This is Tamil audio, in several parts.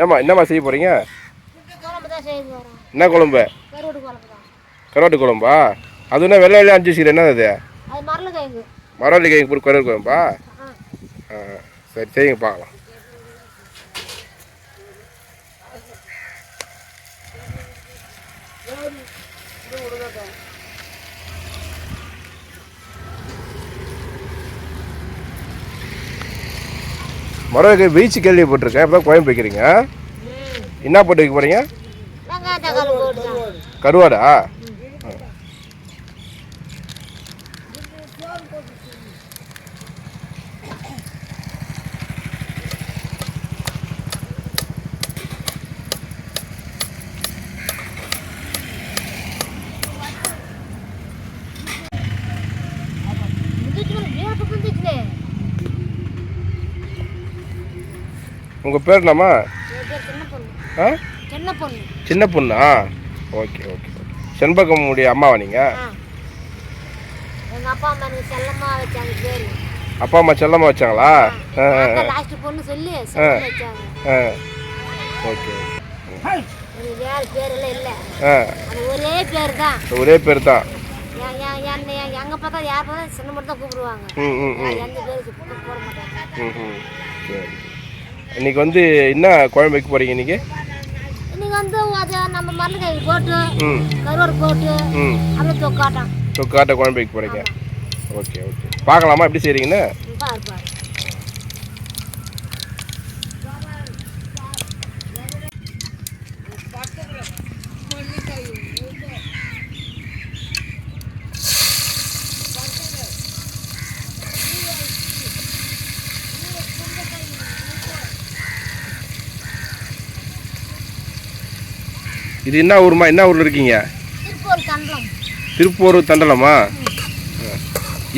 என்னம்மா என்னம்மா செய்ய போகிறீங்க என்ன குழம்பு? கருவாட்டு குழம்பா? அது என்ன வெள்ளை வெள்ளை அஞ்சு சீர் என்ன அது? மரவள்ளி கிழங்கு போட்டு கருவாட்டு குழம்பா? ஆ. சரி செய்யுங்க பார்க்கலாம். மரவள்ளி பீச்சு கேள்விப்பட்டிருக்கேன். இப்போ குழம்பு வைக்கிறீங்க என்ன போட்டு வைக்க போகிறீங்க கருவாடா? உங்கள் பேர் என்னம்மா? ஆ? சின்ன பொண்ணு ஓகே ஓகே ஓகே. செண்பகமுடைய அம்மாவா நீங்கள் அப்பா அம்மா செல்லம்மா வச்சாங்க பேரு. அப்பா அம்மா செல்லம்மா வச்சாங்களா? லாஸ்ட் பொண்ணு சொல்லி செல்லம் வச்சாங்க. ஓகே ஒரே பேர் தான் ஒரே பேர் தான் எங்க பார்த்தா யார் பார்த்தா சின்ன மட்டும் தான் கூப்பிடுவாங்க எந்த பேர் கூப்பிட்டு போட மாட்டாங்க இன்னைக்கு வந்து என்ன குழம்பு வைக்க போகிறீங்க இன்னைக்கு? இன்னைக்கு வந்து அது நம்ம மரலுக்காய் போட்டு கருவாடு போட்டு ம். அப்படியே தொக்காட்டம். தொக்காட்ட குழம்பு வைக்க போகிறீங்க ஓகே ஓகே. பார்க்கலாமா? எப்படி செய்கிறீங்கன்னு இது என்ன ஊருமா? என்ன ஊரில் இருக்கீங்க? திருப்பூர் தண்டலம்.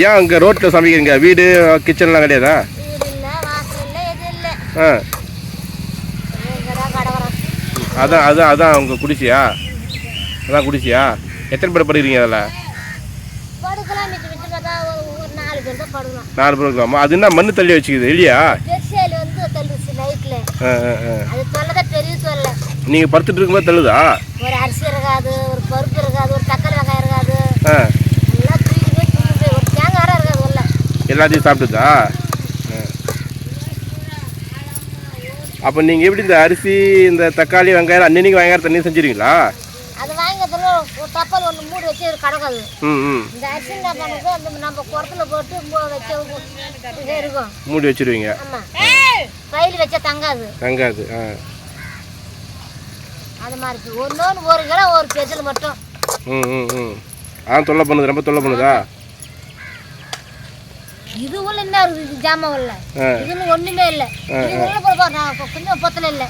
ஏன் அங்கே ரோட்டில் சமைக்கிறீங்க? வீடு கிச்சன்லாம் கிடையாதா? ஆ. அதான் அதான் அதான் உங்கள் குடிசியா? அதான் குடிசியா? எத்தனை பேர் படிக்கிறீங்க அதில்? நாலு பேர் இருக்கலாமா அது என்ன மண்ணு தள்ளி வச்சுக்குது இல்லையா ஆ ஆ ஆ அது தொல்லைதான் பெரிய தொல்லை நீங்கள் படுத்துட்டு இருக்கும்போது தள்ளுதா? ஒரு அரிசி இருக்காது ஒரு பருப்பு இருக்காது ஒரு தக்காளி வெங்காயம் இருக்காது. ஆ. எல்லாம் தூக்கி போய் ஒரு தேங்காய் அரை இருக்காது உள்ள. எல்லாத்தையும் சாப்பிட்டுதா? அப்போ நீங்கள் எப்படி இந்த அரிசி இந்த தக்காளி வெங்காயம் அன்னன்னைக்கு வெங்காயம் தண்ணி செஞ்சிருவீங்களா? அது வாங்கிறதுல ஒரு டப்பல் ஒன்று மூடி வச்சு கிடக்காது ம் ம். இந்த அரிசி பண்ணுறது அந்த நம்ம குடத்துல போட்டு வச்சு இருக்கும். மூடி வச்சிருவீங்க. ஆமாம் பயில் வச்சா தங்காது. வெங்காயத்து ஆ. அது மாதிரி ஒன்று ஒரு கிலோ ஒரு பெஜில் மட்டும். ம் ம் ம். ஆ தொல்லை பண்ணுது. ரொம்ப தொல்லை பண்ணுதா? இது உள்ள என்ன இருக்குது ஜாமான் உள்ள இதுன்னு ஒன்றுமே இல்லை. இது உள்ள போய் பாரு, நான் கொஞ்சம் பொத்தல இல்லை.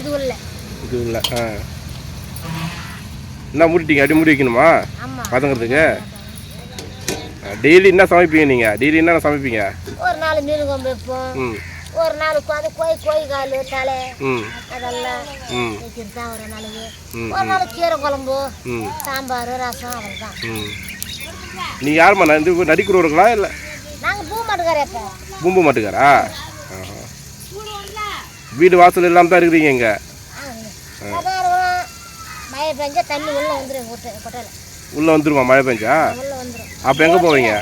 இது உள்ள. இது இல்லை ஆ. என்ன மூடிட்டீங்க? அப்படி மூடி வைக்கணுமா? பதங்கிறதுக்கு? டெய்லி என்ன சமைப்பீங்க நீங்கள் டெய்லி என்ன சமைப்பீங்க? ஒரு நாள் மீன் குழம்பு வைப்போம். ம். ஒரு நாள் உட்காந்து கோய் கோய் கால் தலை. அதெல்லாம் ம். வைக்கிறது தான் ஒரு நாளைக்கு ஒரு நாள் கீரை குழம்பு சாம்பார் ரசம் அவ்வளோதான் ம். நீங்கள் யாரும்மா நான் இந்த நடிக்கிறவர்களா இல்லை? நாங்கள் பூ மாட்டுக்காரே இப்போ. பூம்பு மாட்டுக்காரா. வீடு வாசல் இல்லாமல் தான் இருக்கிறீங்க இங்கே? மழை பெஞ்சா தண்ணி உள்ளே வந்துடும் கொட்டை கொட்டையில். உள்ளே வந்துருமா மழை பெஞ்சா? அப்போ எங்கே போவீங்க?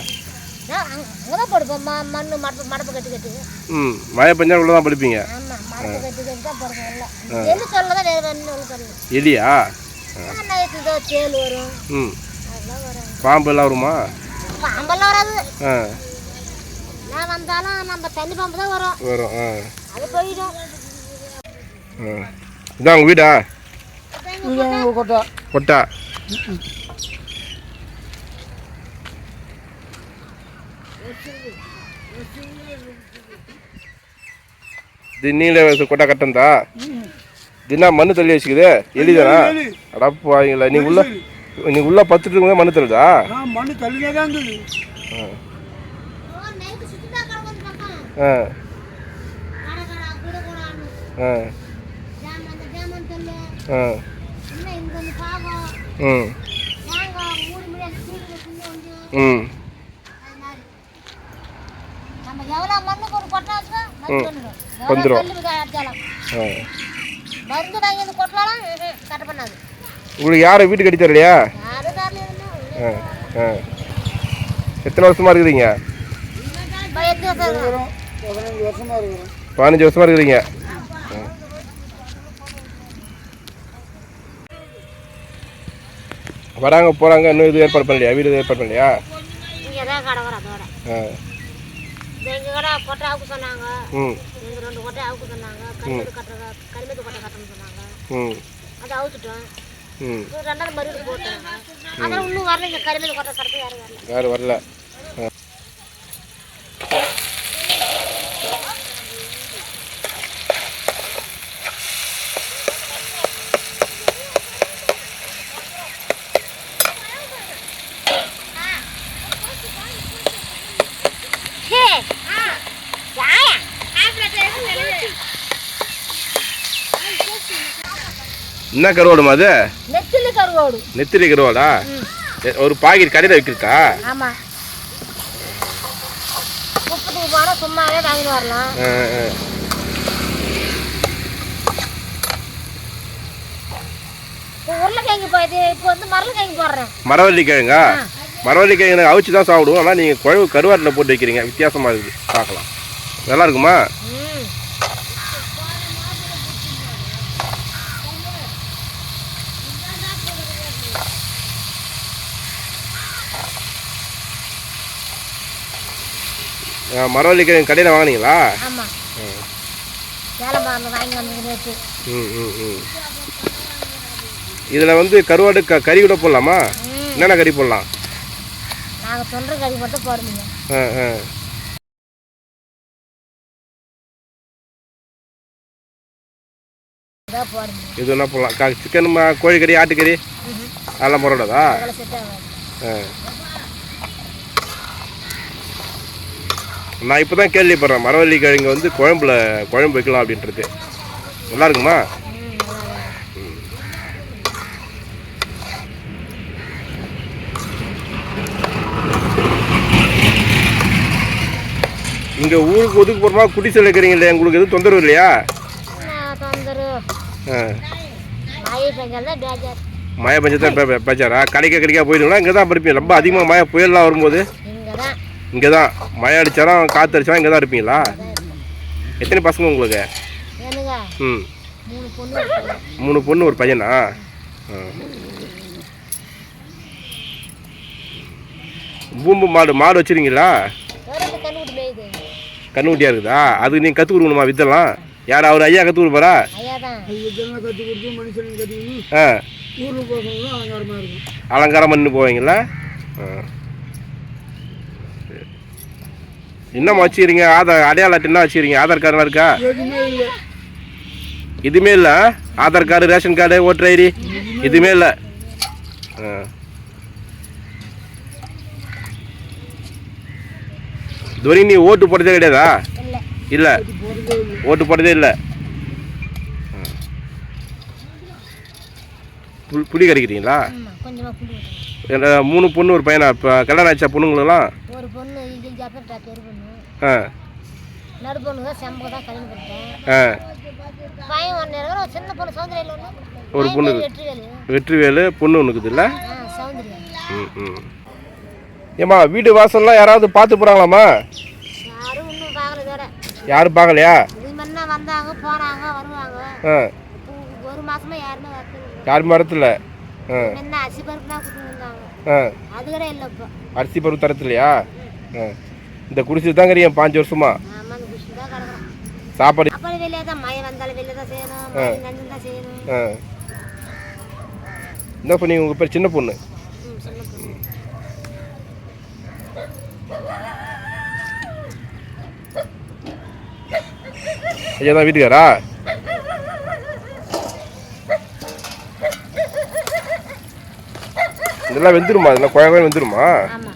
அங்கே தான் படுப்போம். ம மண் மடப்பு மடப்பு கட்டி கட்டி. ம் மழை பெஞ்சா உள்ளே தான் படிப்பீங்க. ஆமாம் மடப்பு கட்டி கட்டி தான் படுப்போம் உள்ள எள்ளு சொல்ல தான் வேறு வேணும் உள்ள சொல்லு எலியா? நைட்டு இதோ தேல் வரும். ம். பாம்பு எல்லாம் வருமா? பாம்பெல்லாம் வராது. ஆ. நான் வந்தாலும் நம்ம தண்ணி பாம்பு தான் வரும். வரும் ஆ. அது போயிடும். ஆ. இதான் உங்கள் வீடா? கொட்டை? கொட்டா. நீல கொட்டா கட்டந்தா தினா மண்ணு தள்ளி வச்சுக்குது. எலிதானா அடப்பு வாங்கிங்களா நீ உள்ள நீ உள்ள பத்துட்டு இருக்கும்போது மண்ணு தள்ளுதா? ஆ மண்ணு தள்ளினே தான் இருந்தது. ஆ. ஆ. ஆ. ம். ம். நம்ம எவ்வளோ மண்ணுக்கு ஒரு கொட்டை வச்சோம் வந்துடும் ஆ. மருந்து வாங்கி வந்து கொட்டலாம் கட்ட பண்ணாது. உங்களுக்கு யாரை வீட்டுக்கு அடித்தார் இல்லையா யாரு தரல ஆ ஆ. எத்தனை வருஷமா இருக்குறீங்க? பதினஞ்சு வருஷமா இருக்கிறீங்க. வராங்க போகிறாங்க இன்னும் இது ஏற்பாடு பண்ணலையா? வீடு ஏற்பாடு பண்ணலையா? ஆ. இந்த எங்கள் கடை கொட்டை அவுக்கு சொன்னாங்க. எங்கள் ரெண்டு கொட்டை அவுக்கு சொன்னாங்க. கரிமேது கட்டுற கரிமேது கொட்டை கட்டணும்னு சொன்னாங்க. அதை அவுத்துட்டோம் ரெண்டாவது மறுபடியும் போட்டாங்க அதெல்லாம் இன்னும் வரல இங்கே கரிமேது கொட்டை கட்டுறது யாரும் வரல. யாரும் வரல. என்ன கருவாடுமா அது? நெத்திலி கருவோடு. நெத்திலி கருவாடா? ஒரு பாக்கெட் கடையில் விற்கிறதா ஆமாம் முப்பத்துக்கு போனால் சும்மாவே வாங்கிட்டு வரலாம். உருளைக்கிழங்கு இப்போ வந்து போடுறேன். அவிச்சு தான் சாப்பிடுவோம். ஆனால் நீங்கள் குழம்பு கருவாட்டில் போட்டு வைக்கிறீங்க. வித்தியாசமாக இருக்குது. பார்க்கலாம். நல்லா இருக்குமா? ம் ஆ, மரவள்ளி கிழங்கு கடையில் வாங்கினீங்களா? ஆமாம் ம். ம் ம் இதில் வந்து கருவாடு க கறி கூட போடலாமா? என்னென்ன கறி போடலாம்? நாங்கள் சொல்கிற கறி மட்டும் போடுவீங்க ஆ ஆ. இது என்ன போடலாம்? சிக்கன் ம- கோழிக்கறி ஆட்டுக்கறி? அதெல்லாம் போடக்கூடாதா ஆ. நான் இப்போ தான் கேள்விப்படுறேன். மரவள்ளி கிழங்கு வந்து குழம்புல குழம்பு வைக்கலாம் அப்படின்றது. நல்லா இருக்குமா. இங்கே ஊருக்கு ஒதுக்கு போகிறமா குடிசையில் இருக்கிறீங்களே உங்களுக்கு எதுவும் தொந்தரவு இல்லையா? மழை பெஞ்சால் தான் பேஜார். மழை பஞ்சத்தை பேச்சாரா கடைக்க கடைக்கா போயிடுங்களா இங்கே தான் இருப்பீங்க ரொம்ப அதிகமாக மழை புயல்லாம் வரும்போது. இங்கே தான் மழை அடித்தாலும் காற்று அடித்தாலும் இங்கே தான் இருப்பீங்களா? எத்தனை பசங்க உங்களுக்கு? ம். மூணு பொண்ணு இருக்காங்க. மூணு பொண்ணு ஒரு பையனா? ஆ. பூம்பு மாடு மாடு வச்சுருக்கீங்களா? கண்ணுக்குட்டியாக இருக்குதா? அது நீங்கள் கற்றுக் கொடுக்கணுமா வித்தலாம் யார் அவர் ஐயா கற்றுக் கொடுப்பாரா? ஆ. அலங்காரம் பண்ணி போவீங்களா? ஆ சரி. என்னம்மா வச்சுக்கிறீங்க ஆதார் அடையாள அட்டை என்ன வச்சுக்கிறீங்க ஆதார் கார்டுலாம் இருக்கா? எதுவுமே இல்லை. Aadhaar card ration card voter ID எதுவுமே இல்லை? ஆ. இது வரைக்கும் நீ ஓட்டு போட்டதே கிடையாதா? இல்லை. ஓட்டு போட்டதே இல்லை. புல் புளி. என்ன, மூணு பொண்ணு ஒரு பையனா? இப்போ கல்யாணம் ஆச்சா பொண்ணுங்களெல்லாம் ஆ. நடு பொண்ணு செம்பு தான் கல்யாணம் பண்ணிட்டேன் பையன் ஒன்று இருக்கிற ஒரு சின்ன பொண்ணு சௌந்தரியில் ஒரு பொண்ணு வெற்றி வேலு வெற்றிவேலு. பொண்ணு ஒன்று இருக்குதுல்ல ஆ சௌந்தரியா. ம் ம். ஏம்மா வீடு வாசல்லாம் யாராவது பார்த்து போகிறாங்களாம்மா யாரும் இன்னும் பார்க்கல வேற யாரும் பார்க்கலையா? இது வந்தாங்க போனாங்க வருவாங்க. ஆ. ஒரு மாசமா யாருமே வரது யாரும் வரத்துல ஆ. முன்ன அரிசி பருப்பு தான் கொடுத்து வந்தாங்க ஆ. அது கூட இல்லை இப்போ. அரிசி பருப்பு தரத்துலையா ஆ. இந்த குடிசை தான் கறியா பாஞ்சு வருஷமா. சாப்பாடு. என்ன பண்ணி உங்கள் பேர் சின்ன பொண்ணு. ஐயா தான் வீட்டுக்காரா? இதெல்லாம் வெந்துருமா? இதெல்லாம் குழம்பு வெந்துருமா ஆமாம்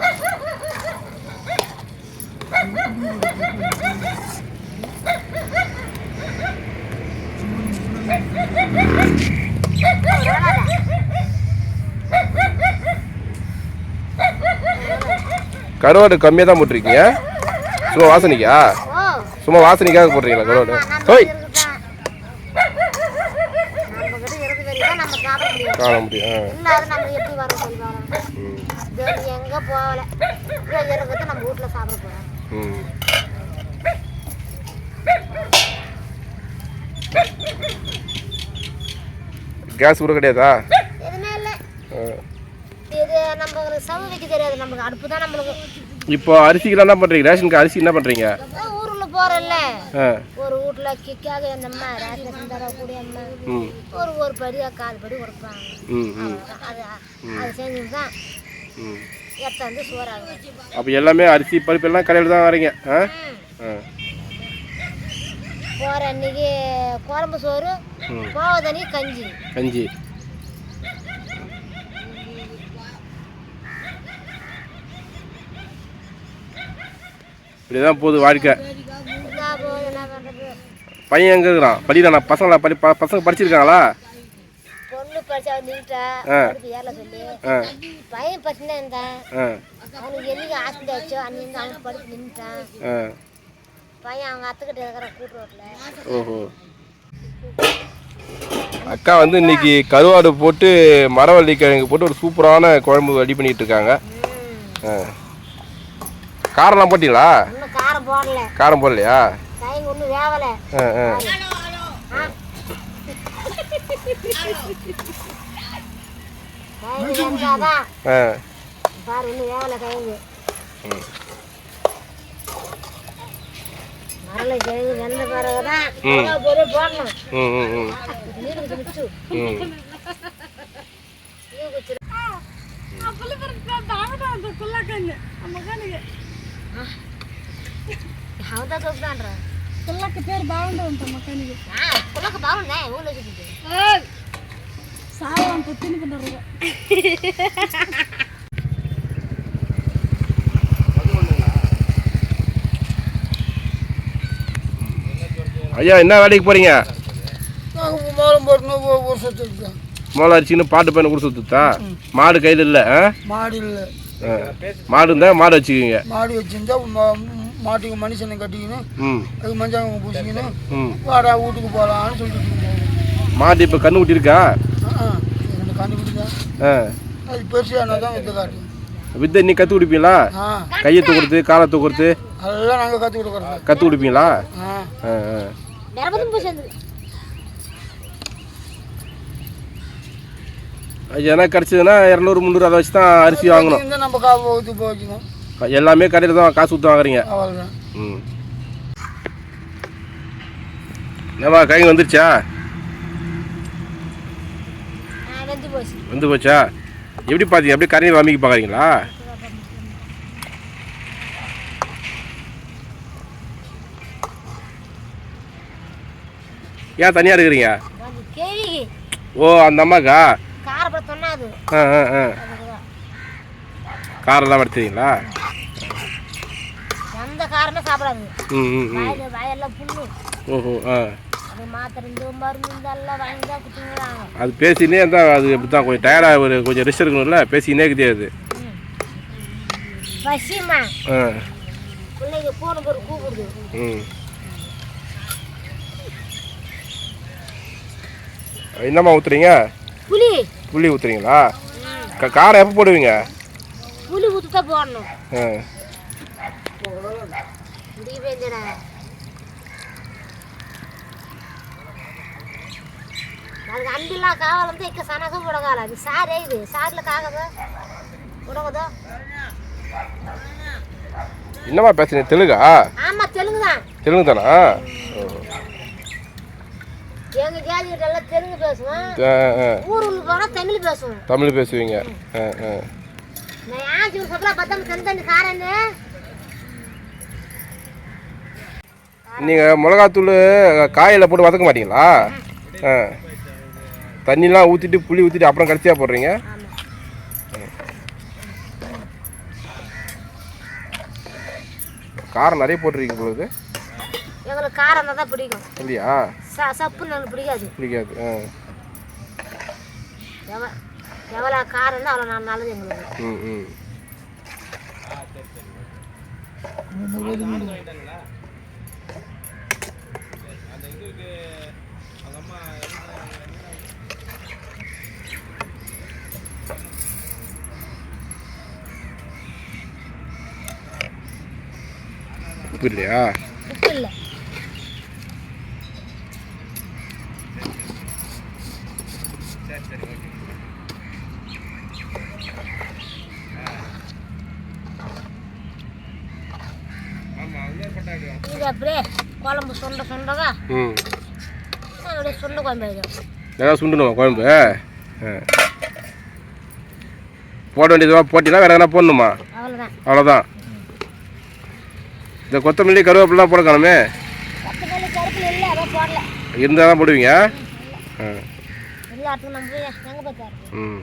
கருவாடு கம்மியாக தான் போட்டிருக்கீங்க சும்மா வாசனைக்கா சும்மா வாசனைக்காக போட்டிருக்கீங்க கருவாடு ஓய் காண முடியும் கேஸ் கூட கிடையாதா இது நம்மளுக்கு சவு வைக்க தெரியாது. நமக்கு அடுப்பு தான் நம்மளுக்கு. இப்போ அரிசிக்கு என்ன பண்ணுறீங்க ரேஷனுக்கு அரிசி என்ன பண்ணுறீங்க அதான் ஊருல போறல்ல. ஆ. ஒரு வீட்ல கிக்காக அந்த அம்மா ரேஷன் தரக்கூடிய அம்மா. ம். ஒரு ஒரு படியா கால் படி கொடுப்பாங்க. ம் ம். அவ்வளவுதான். அது அது செஞ்சு தான் ம் எடுத்தாந்து சோறாகும் அப்போ எல்லாமே அரிசி பருப்பு எல்லாம் கடையில் தான் வரீங்க ஆ? ஆ. போகிற அன்னைக்கு குழம்பு சோறு ம். கஞ்சி. கஞ்சி. போகுது வாழ்க்கை. இதா போகுது பண்ணுறது பையன் எங்கே இருக்கிறான்? படிக்கிறானா பசங்களா? படி பசங்க படிச்சிருக்காங்களா? பொண்ணு படிச்சா நின்றுட்டா ஆ. படிப்பு ஏறல சொல்லி. ஆ. பையன் பச்சுனா இருந்தான். ஆ. அவனுக்கு என்னைக்கு ஆஸ்பத்திரி ஆச்சோ அன்னைக்கு நின்றுட்டான் பையன் அவங்க அத்துக்கிட்ட இருக்கிற கூட்டு ரோட்டில் ஓஹோ. அக்கா வந்து இன்னைக்கு கருவாடு போட்டு மரவள்ளி கிழங்கு போட்டு ஒரு சூப்பரான குழம்பு ரெடி பண்ணிட்டு இருக்காங்க. ஆ. காரம்லாம் போட்டீங்களா? காரம் போடல. காரம் போடலையா? கைங்க ஒன்றும் வேவலை. ஆ ஆ. கைங்க வெந்தாதான் ஆ. பாரு இன்னும் வேவலை கைங்க ம். மரல கிழங்கு வெந்த பிறகுதான் மிளகா பொடி போடணும் ம் ம் ம் நீர் குச்சி மிச்சு ம் நீர் குச்சி அவன் தான் சொல்லுதான்றான் పిల్లకి పేరు బాగుండదు మకానికి புள்ளக்கு பாருண்ணே ஊரில் வச்சுக்கிட்டு సాయం అంత తినుకున్నారు ஐயா என்ன வேலைக்கு போறீங்க నాకు మూలం పట్టిన వర్షం மோளை அரிசின்னு பாட்டு பையனை கொடுத்து சுத்தா மாடு கையில் இல்லை ஆ மாடி இல்லை ஆ. மாடு இருந்தால் மாடு வச்சுக்கிங்க மாடி வச்சிருந்தா மா- மாட்டுக்கு மனுஷனை கட்டிக்கின்னு ம். அது மஞ்சாங்க பூசிக்கின்னு வாடா வீட்டுக்கு போகலான்னு சொல்லிட்டு இருக்கோம். மாடு இப்போ கண்ணு ரெண்டு கண்டுபிடிச்சா ஆ. அது பெருசானா தான் வித்து காட்டு வித்தை நீ கற்றுக் கொடுப்பீங்களா? கையை தூக்குறது காலை தூக்குறது அதெல்லாம் நாங்கள் கற்றுக் கொடுக்குறோம் கற்றுக் கொடுப்பீங்களா? எதனா கிடச்சதுன்னா இரநூறு முந்நூறு அதை வச்சு தான் அரிசி வாங்கணும். நம்ம காப்பு ஊற்றி போச்சுக்கணும் எல்லாமே கடையில் தான் காசு கொடுத்து வாங்குறீங்க. ம். என்னவா கைங்க வந்துருச்சா? வெந்து போச்சு. வந்து போச்சா? எப்படி பார்த்தீங்க அப்படியே கரையை வாமிக்க பார்க்குறீங்களா ஏன் தனியாக இருக்கிறீங்க? ஓ அந்த அம்மாக்கா? ஆ ஆ ஆ. காரெல்லாம் காரமே சாப்பிடாது. வாயெல்லாம் புண்ணு. ஓஹோ ஆ. அது மாத்திரை இந்த மருந்து இந்த எல்லாம் வாங்கி தான் குத்துங்கிறாங்க அது பேசினே இருந்தால் அது இப்படி தான் கொஞ்சம் டயர்டாக ஒரு கொஞ்சம் ரெஸ்ட் இருக்கணும்ல பேசினே கிடையாது பசிமா ஆ. பிள்ளைங்க போன ஒரு கூப்பிடுது. ம். என்னம்மா ஊற்றுறீங்க புளி. புளி ஊற்றுறீங்களா க காரம் எப்போ போடுவீங்க? புளி ஊற்றி தான் போடணும். ஆ. முடிய வேண்டியடா నాకు అండిలా కావాలంటే ఇక్కడ సనగం ఉడగాలి అది సారే ఇది సార్లు కాగదు ఉడగదు என்னம்மா பேசுறீங்க தெலுங்கா ஆமா தெலுங்கு தான் தெலுங்கு தானா எங்க ஜாதி கிட்ட எல்லாம் தெலுங்கு பேசுவோம் ஆ ஆ ஊருக்கு போனா தமிழ் பேசுவோம் தமிழ் பேசுவீங்க ஆ ஆ நான் ஏன் சொல்லி சொல்ல பார்த்தா தந்தண்டி காரன்னு நீங்கள் மிளகாத்தூள் காயில் போட்டு வதக்க மாட்டீங்களா? ஆ. தண்ணிலாம் ஊற்றிட்டு புளி ஊற்றிட்டு அப்புறம் கடைசியாக போடுறீங்க? காரம் நிறைய போட்டுருக்கீங்க பொழுது எங்களுக்கு காரம் தான் பிடிக்கும். இல்லையா ச சப்புன்னு எனக்கு பிடிக்காது. பிடிக்காது ஆ. எவ எவ்வளோ காரம்னா அவ்வளோ நான் நல்லது எங்களுக்கு. ம் ம். உப்பு இல்லையா உப்பு இல்லை இது அப்படியே குழம்பு சுண்ட சுண்டதா ம். அப்படியே சுண்ட குழம்பு சுண்டணுமா குழம்பு. போட வேண்டியதுவா போட்டினா வேறு எதனா போடணுமா? அவ்வளோதான் அவ்வளோதான் இந்த கொத்தமல்லி கருவேப்பிலாம் போட காணுமே இருந்தால் தான் போடுவீங்க? ஆ ம்.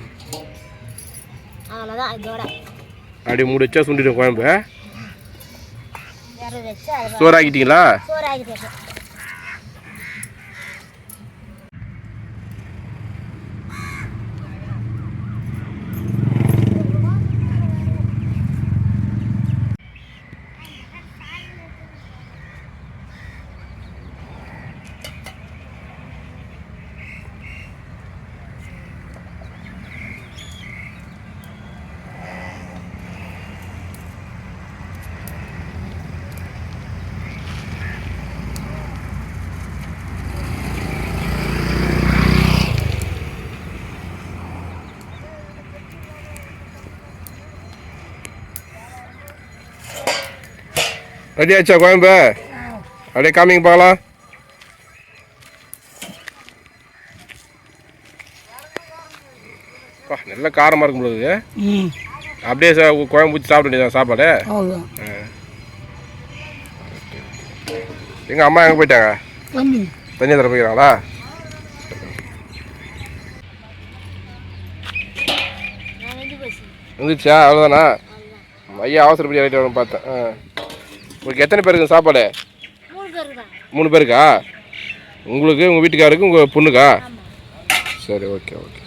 அப்படி முடிச்சா சுண்டிடும் குழம்பு. வேறு ரெடி ஆச்சா குழம்பு அப்படியே காமிங்க பார்க்கலாம் அப்பா, நல்ல காரமாக இருக்கும் பொழுது ம். அப்படியே குழம்பு ஊற்றி சாப்பிட வேண்டியதான் சாப்பாடு. எங்கள் அம்மா எங்கே போயிட்டாங்க? தண்ணி. தர போய்க்கிறாங்களா? போச்சு வந்துச்சா அவ்வளோதானா ஐயா அவசரப்படி இறக்கிட்டு வரணும் பார்த்தேன். ஆ. உங்களுக்கு எத்தனை பேருக்கு சாப்பாடு? மூணு பேருக்கு தான் மூணு பேருக்கா? உங்களுக்கு உங்கள் வீட்டுக்காருக்கு உங்கள் பொண்ணுக்கா? சரி ஓகே ஓகே